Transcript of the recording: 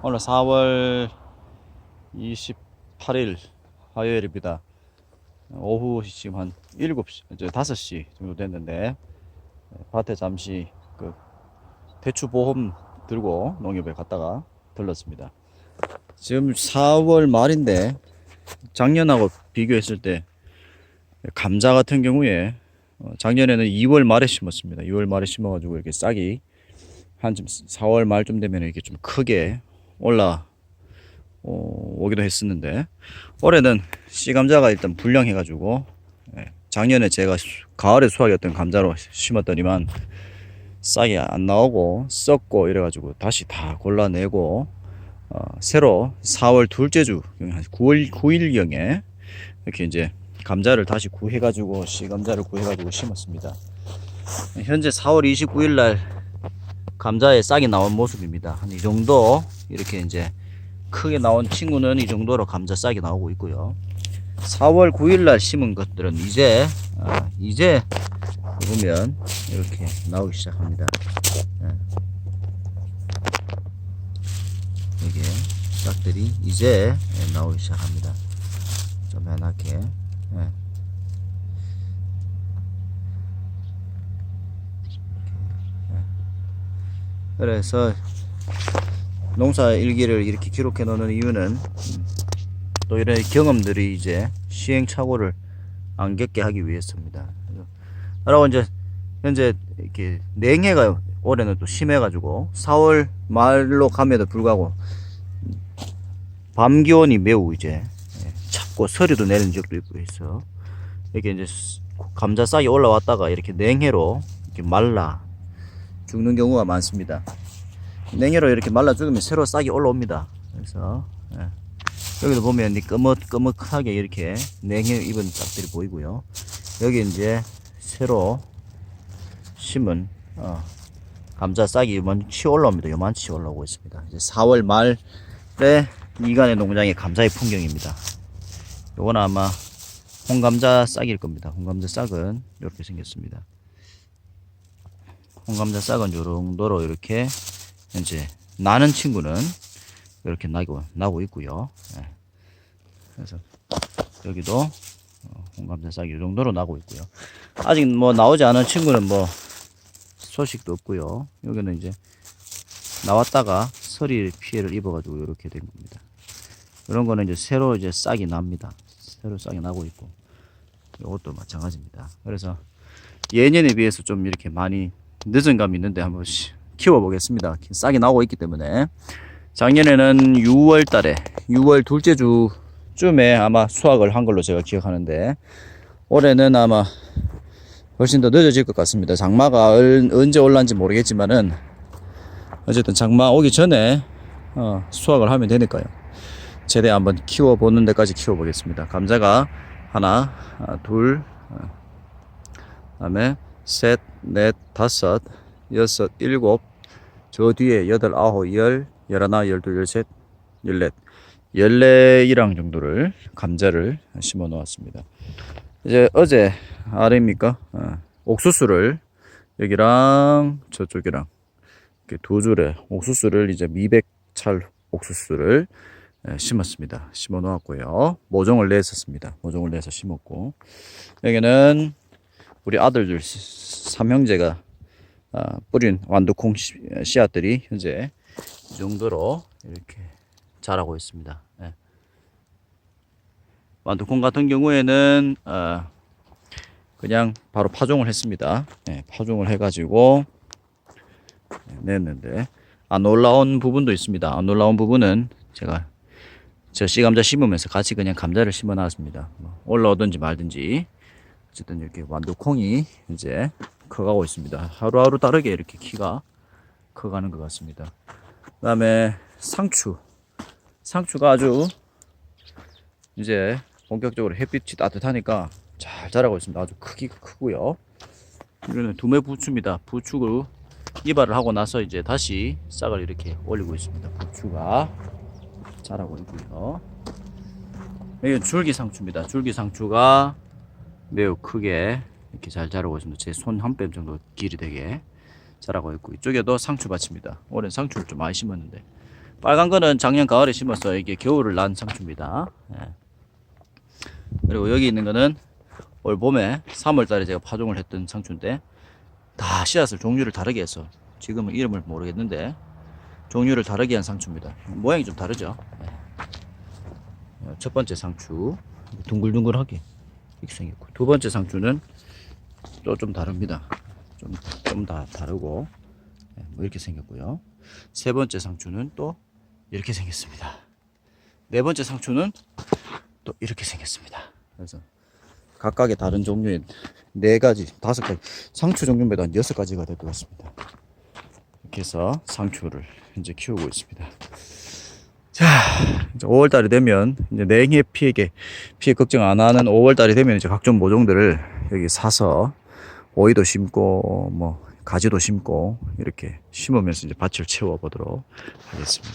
오늘 4월 28일 화요일입니다. 오후 지금 한 7시, 이제 5시 정도 됐는데, 밭에 잠시 그 대추 보험 들고 농협에 갔다가 들렀습니다. 지금 4월 말인데, 작년하고 비교했을 때, 감자 같은 경우에, 어, 작년에는 2월 말에 심었습니다. 2월 말에 심어가지고 이렇게 싹이 한좀 4월 말쯤 되면 이렇게 좀 크게 올라 어, 오기도 했었는데 올해는 씨 감자가 일단 불량해가지고 예, 작년에 제가 수- 가을에 수확했던 감자로 심었더니만 싹이 안 나오고 썩고 이래가지고 다시 다 골라내고 어, 새로 4월 둘째 주 한 9월 9일경에 이렇게 이제 감자를 다시 구해가지고 씨 감자를 구해가지고 심었습니다. 현재 4월 29일 날 감자에 싹이 나온 모습입니다. 한 이 정도 이렇게 이제 크게 나온 친구는 이 정도로 감자 싹이 나오고 있고요. 4월 9일 날 심은 것들은 이제 아, 이제 보면 이렇게 나오기 시작합니다. 예. 이게 싹들이 이제 예, 나오기 시작합니다. 좀 해놨게. 예. 그래서 농사 일기를 이렇게 기록해 놓는 이유는 음, 또 이런 경험들이 이제 시행착오를 안 겪게 하기 위해서입니다. 그리고 이제 현재 이렇게 냉해가 올해는 또 심해가지고 4월 말로 감에도 불구하고 밤 기온이 매우 이제 예, 찹고 서리도 내린 적도 있고 해서 이렇게 이제 감자 싹이 올라왔다가 이렇게 냉해로 이렇게 말라 죽는 경우가 많습니다. 냉해로 이렇게 말라 죽으면 새로 싹이 올라옵니다. 그래서 예. 여기도 보면 이 끄먹끄먹하게 이렇게 냉해 입은 싹들이 보이고요. 여기 이제 새로 심은 어, 감자 싹이 요만치 올라옵니다. 요만치 올라오고 있습니다. 이제 4월 말에 이간의 농장의 감자의 풍경입니다. 요거는 아마 홍감자 싹일 겁니다. 홍감자 싹은 이렇게 생겼습니다. 홍감자 싹은 요 정도로 이렇게 이제 나는 친구는 이렇게 나고 나고 있고요. 예. 그래서 여기도 어, 홍감자 싹이 이 정도로 나고 있고요. 아직 뭐 나오지 않은 친구는 뭐 소식도 없고요. 여기는 이제 나왔다가 서리 피해를 입어가지고 이렇게 된 겁니다. 이런 거는 이제 새로 이제 싹이 납니다. 새로 싹이 나고 있고 이것도 마찬가지입니다. 그래서 예년에 비해서 좀 이렇게 많이 늦은 감이 있는데 한번 시- 키워보겠습니다. 싹이 나오고 있기 때문에 작년에는 6월 달에 6월 둘째 주쯤에 아마 수확을 한 걸로 제가 기억하는데 올해는 아마 훨씬 더 늦어질 것 같습니다. 장마가 얼- 언제 올란지 모르겠지만은 어쨌든 장마 오기 전에 어, 수확을 하면 되니까요. 최대 한번 키워보는 데까지 키워보겠습니다. 감자가 하나, 아, 둘, 어, 그다음에 셋, 넷, 다섯, 여섯, 일곱, 저 뒤에 여덟, 아홉, 열, 열하나, 열둘, 열셋, 열넷, 열네이랑 정도를 감자를 심어 놓았습니다. 이제 어제 아래입니까? 어, 옥수수를 여기랑 저쪽이랑 이렇게 두 줄에 옥수수를 이제 미백찰 옥수수를 예, 심었습니다. 심어 놓았고요. 모종을 냈었습니다. 모종을 내서 심었고 여기는 우리 아들들 시- 삼형제가 아, 뿌린 완두콩 씨- 씨앗들이 현재 이 정도로 이렇게 자라고 있습니다. 예. 완두콩 같은 경우에는 어, 그냥 바로 파종을 했습니다. 예, 파종을 해가지고 냈는데 안 올라온 부분도 있습니다. 안 올라온 부분은 제가 저 씨감자 심으면서 같이 그냥 감자를 심어 놨습니다. 뭐 올라오든지 말든지 어쨌든 이렇게 완두콩이 이제 커가고 있습니다. 하루하루 다르게 이렇게 키가 커가는 것 같습니다. 그 다음에 상추. 상추가 아주 이제 본격적으로 햇빛이 따뜻하니까 잘 자라고 있습니다. 아주 크기 크고요. 이거는 두메 부추입니다. 부추로 이발을 하고 나서 이제 다시 싹을 이렇게 올리고 있습니다. 부추가 자라고 있고요. 여기 줄기 상추입니다. 줄기 상추가 매우 크게 이렇게 잘 자라고 있습니다. 제 손한뼘 정도 길이 되게 자라고 있고 이쪽에도 상추밭입니다. 올해 상추를 좀 많이 심었는데 빨간 거는 작년 가을에 심어서 이게 겨울을 난 상추입니다. 예. 그리고 여기 있는 거는 올 봄에 3월 달에 제가 파종을 했던 상추인데 다 씨앗을 종류를 다르게 해서 지금은 이름을 모르겠는데 종류를 다르게 한 상추입니다. 모양이 좀 다르죠. 예. 어, 첫 번째 상추 둥글둥글하게 생겼고 두 번째 상추는 또 좀 다릅니다. 좀 좀 다 다르고 예, 뭐 이렇게 생겼고요. 세 번째 상추는 또 이렇게 생겼습니다. 네 번째 상추는 또 이렇게 생겼습니다. 그래서 각각의 다른 종류의 네 가지, 다섯 가지 상추 종류마다 한 여섯 가지가 될 것 같습니다. 이렇게 해서 상추를 이제 키우고 있습니다. 자, 이제 5월 달이 되면 이제 냉해 피해게 피해 걱정 안 하는 5월 달이 되면 이제 각종 모종들을 여기 사서 오이도 심고 뭐 가지도 심고 이렇게 심으면서 이제 밭을 채워 보도록 하겠습니다.